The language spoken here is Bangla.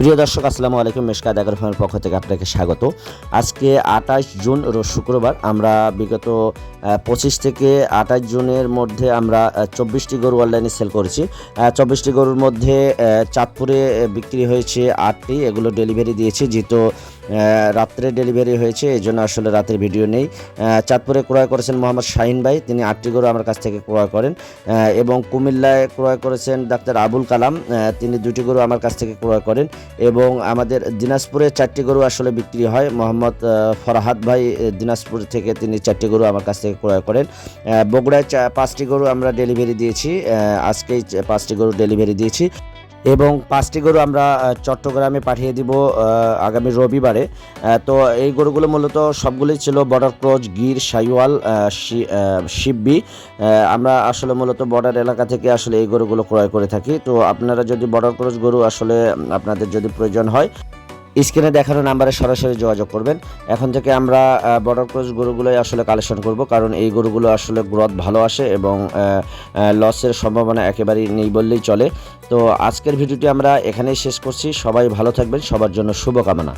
প্রিয় দর্শক, আসসালামু আলাইকুম। মেশকাত আগার ফার্মের পক্ষ থেকে আপনাকে স্বাগত। আজকে আঠাশ জুন শুক্রবার, আমরা বিগত পঁচিশ থেকে আঠাশ জুনের মধ্যে আমরা চব্বিশটি গরু অনলাইনে সেল করেছি। চব্বিশটি গরুর মধ্যে চাঁদপুরে বিক্রি হয়েছে আটটি। এগুলো ডেলিভারি দিয়েছি, যেহেতু রাত্রে ডেলিভারি হয়েছে এই জন্য আসলে রাতের ভিডিও নেই। চাঁদপুরে ক্রয় করেছেন মোহাম্মদ শাহিন ভাই। তিনি আটটি গরু আমার কাছ থেকে ক্রয় করেন। এবং কুমিল্লায় ক্রয় করেছেন ডাক্তার আবুল কালাম। তিনি দুটি গরু আমার কাছ থেকে ক্রয় করেন। এবং আমাদের দিনাজপুরে চারটি গরু আসলে বিক্রি হয়। মোহাম্মদ ফরহাদ ভাই দিনাজপুর থেকে তিনি চারটি গরু আমার কাছ থেকে ক্রয় করেন। বগুড়ায় পাঁচটি গরু আমরা ডেলিভারি দিয়েছি। আজকেই পাঁচটি গরু ডেলিভারি দিয়েছি। এবং পাঁচটি গরু আমরা চট্টগ্রামে পাঠিয়ে দিব আগামী রবিবারে। তো এই গরুগুলো মূলত সবগুলোই ছিল বর্ডার ক্রোচ গির, সাইওয়াল শিববি। আমরা আসলে মূলত বর্ডার এলাকা থেকে আসলে এই গরুগুলো ক্রয় করে থাকি। তো আপনারা যদি বর্ডার ক্রোচ গরু আসলে আপনাদের যদি প্রয়োজন হয় স্ক্রিনে দেখানো নাম্বারে সরাসরি যোগাযোগ করবেন। এখন থেকে আমরা বর্ডার ক্রস গরুগুলোই আসলে কালেকশন করব, কারণ এই গরুগুলো আসলে গ্রোথ ভালো আসে এবং লসের সম্ভাবনা একেবারেই নেই বললেই চলে। তো আজকের ভিডিওটি আমরা এখানেই শেষ করছি। সবাই ভালো থাকবেন। সবার জন্য শুভকামনা।